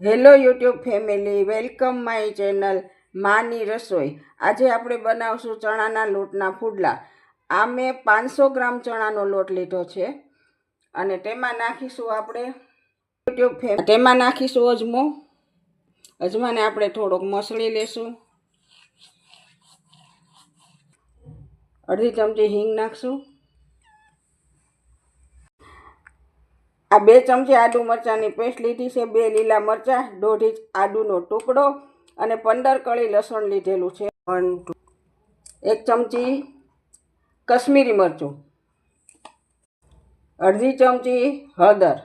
Hello YouTube family, welcome my channel માની રસોઈ. આજે આપણે બનાવશું ચણાના લોટના ફૂડલા. આ મેં પાંચસો ગ્રામ ચણાનો લોટ લીધો છે અને તેમાં નાખીશું આપણે યુટ્યુબ ફેમ, તેમાં નાખીશું અજમો. અજમાને આપણે થોડોક મસળી લેશું. અડધી ચમચી હિંગ નાખશું. આ બે ચમચી આદુ મરચાંની પેસ્ટ લીધી છે, બે લીલા મરચાં, દોઢ આદુનો ટુકડો અને પંદર કળી લસણ લીધેલું છે. વન ટુ એક ચમચી કશ્મીરી મરચું. અડધી ચમચી હળદર.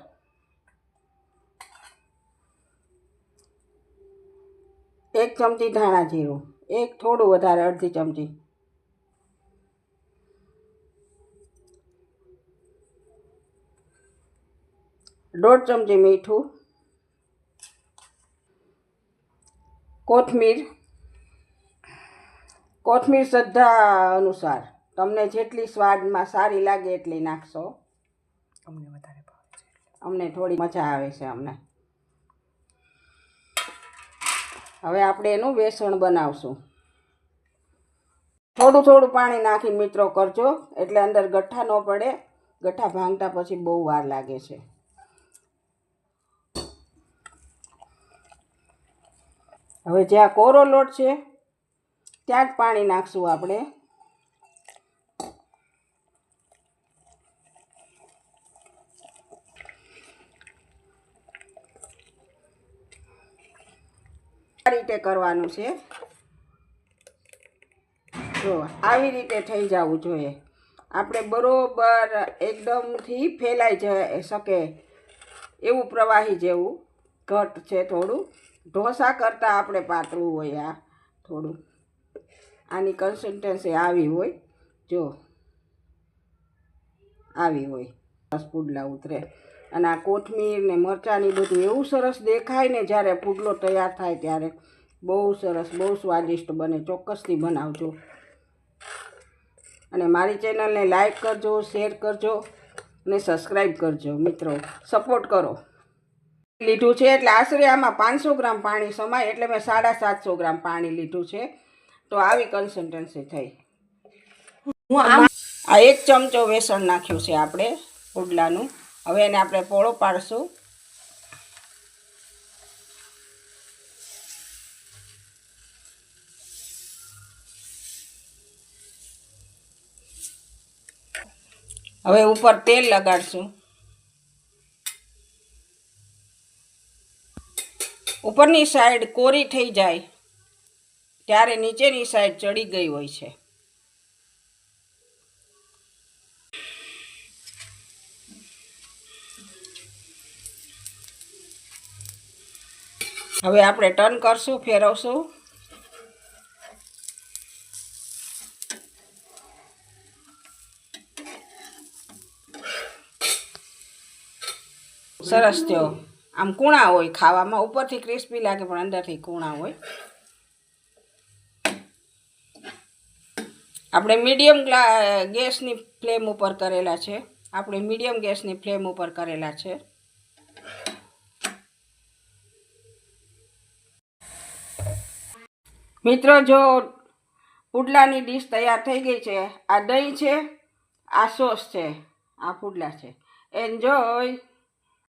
એક ચમચી ધાણા જીરું. એક થોડું વધારે અડધી ચમચી દોઢ ચમચી મીઠું કોથમીર કોથમીર શ્રદ્ધા અનુસાર તમને જેટલી સ્વાદમાં સારી લાગે એટલી નાખશો. અમને વધારે ભાવે છે. અમને થોડી મજા આવે છે અમને. હવે આપણે એનું બેસણ બનાવશું. થોડું થોડું પાણી નાખી મિત્રો કરજો એટલે અંદર ગઠ્ઠા ન પડે. ગઠ્ઠા ભાંગતા પછી બહુ વાર લાગે છે. હવે જ્યાં કોરો લોટ છે, ત્યાં જ પાણી નાખશું આપણે. આ રીતે કરવાનું છે. જો, આવી રીતે થઈ જવું જોઈએ. આપણે બરોબર એકદમથી ફેલાઈ શકે એવું પ્રવાહી જેવું ઘટ છે થોડું. ઢોસા કરતાં આપણે પાતળું હોય આ થોડું. આની કન્સિસ્ટન્સી આવી હોય, જો. આવી હોય. પુડલા ઉતરે. અને આ કોથમીર ને મરચાંની બધું એવું સરસ દેખાય ને જ્યારે પુડલો તૈયાર થાય ત્યારે બહુ સરસ, બહુ સ્વાદિષ્ટ બને. ચોક્કસથી બનાવજો. અને મારી ચેનલને લાઈક કરજો, શેર કરજો અને સબસ્ક્રાઈબ કરજો, મિત્રો. સપોર્ટ કરો. લીધું છે એટલે આશરે આમાં પાંચસો ગ્રામ પાણી સમાય એટલે મેં સાડા સાતસો ગ્રામ પાણી લીધું છે. તો આવી કન્સિસ્ટન્સી થઈ. આ એક ચમચો બેસણ નાખ્યું છે આપણે ઉડલાનું. હવે એને આપણે પોળો પાડશું. હવે ઉપર તેલ લગાડશું. ઉપરની સાઈડ કોરી થઈ જાય, ત્યારે નીચેની સાઈડ ચડી ગઈ હોય છે. હવે આપણે ટર્ન કરશું, ફેરવશું. સરસ થયો. આમ કૂણા હોય ખાવામાં, ઉપરથી ક્રિસ્પી લાગે, પણ અંદરથી કૂણા હોય. આપણે મીડિયમ ગેસની ફ્લેમ ઉપર કરેલા છે. આપણે મીડિયમ ગેસની ફ્લેમ ઉપર કરેલા છે. મિત્રો, જો પુડલાની ડીશ તૈયાર થઈ ગઈ છે, આ દહીં છે, આ સોસ છે, આ પુડલા છે. એન્જોય